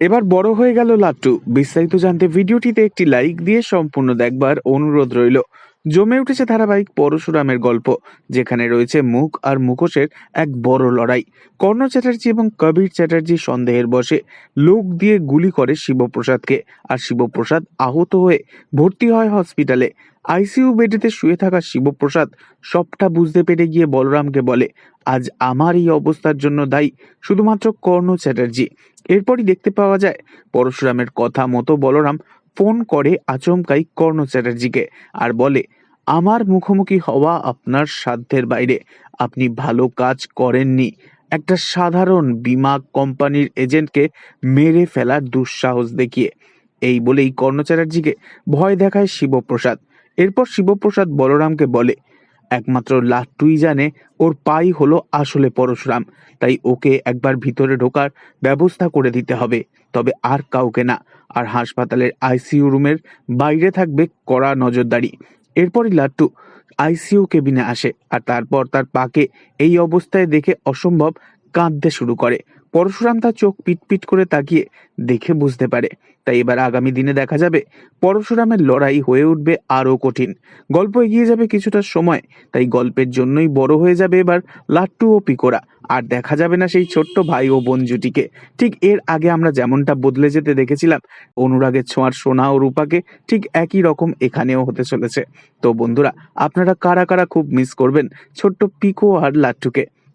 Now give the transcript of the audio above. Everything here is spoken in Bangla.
এবার বড় হয়ে গেল লাট্টু। বিস্তারিত জানতে ভিডিওটিতে একটি লাইক দিয়ে সম্পূর্ণ দেখবার অনুরোধ রইল। জমে উঠেছে ধারাবাহিক পরশুরামের গল্প, যেখানে রয়েছে মুখ আর মুখোশের এক বড় লড়াই। কর্ণ চ্যাটার্জি এবং কবির চ্যাটার্জি সন্দেহের বসে লোক দিয়ে গুলি করে শিবপ্রসাদকে, আর শিবপ্রসাদ আহত হয়ে ভর্তি হয় হসপিটালে। আইসিইউ বেডেতে শুয়ে থাকা শিবপ্রসাদ সবটা বুঝতে পেরে গিয়ে বলরামকে বলে, আজ আমার এই অবস্থার জন্য দায়ী শুধুমাত্র কর্ণ চ্যাটার্জি। এরপরই দেখতে পাওয়া যায়, পরশুরামের কথা মতো বলরাম ফোন করে আচমকাই কর্ণ চ্যাটার্জিকে আর বলে, আমার মুখোমুখি হওয়া আপনার সাধ্যের বাইরে। আপনি ভালো কাজ করেননি। একটা সাধারণ বিমা কোম্পানির এজেন্টকে মেরে ফেলার দুঃসাহস দেখিয়ে। এই বলেই কর্ণ চ্যাটার্জিকে ভয় দেখায় শিবপ্রসাদ। এরপর শিবপ্রসাদ বলরামকে বলে একমাত্র লাট্টুই জানে ওর পাই হলো আসলে পরশুরাম, তাই ওকে একবার ভিতরে ঢোকার ব্যবস্থা করে দিতে হবে। তবে আর কাউকে না, আর হাসপাতালের আইসিইউ রুমের বাইরে থাকবে কড়া নজরদারি। এরপরই লাট্টু আইসিইউ কেবিনে আসে, আর তারপর তার পাকে এই অবস্থায় দেখে অসম্ভব কাঁদতে শুরু করে। পরশুরাম তার চোখ পিটপিট করে তাকিয়ে দেখে বুঝতে পারে। তাই এবার আগামী দিনে দেখা যাবে পরশুরামের লড়াই হয়ে উঠবে আরও কঠিন। গল্প এগিয়ে যাবে কিছুটা সময়, তাই গল্পের জন্যই বড় হয়ে যাবে এবার লাট্টু ও পিকোরা আর দেখা যাবে না সেই ছোট্ট ভাই ও বোন জুটিকে ঠিক এর আগে আমরা যেমনটা বদলে যেতে দেখেছিলাম অনুরাগের ছোঁয়ার সোনা ও রূপাকে ঠিক একই রকম এখানেও হতে চলেছে। তো বন্ধুরা, আপনারা কারা কারা খুব মিস করবেন ছোট্ট পিকো আর লাট্টুকে?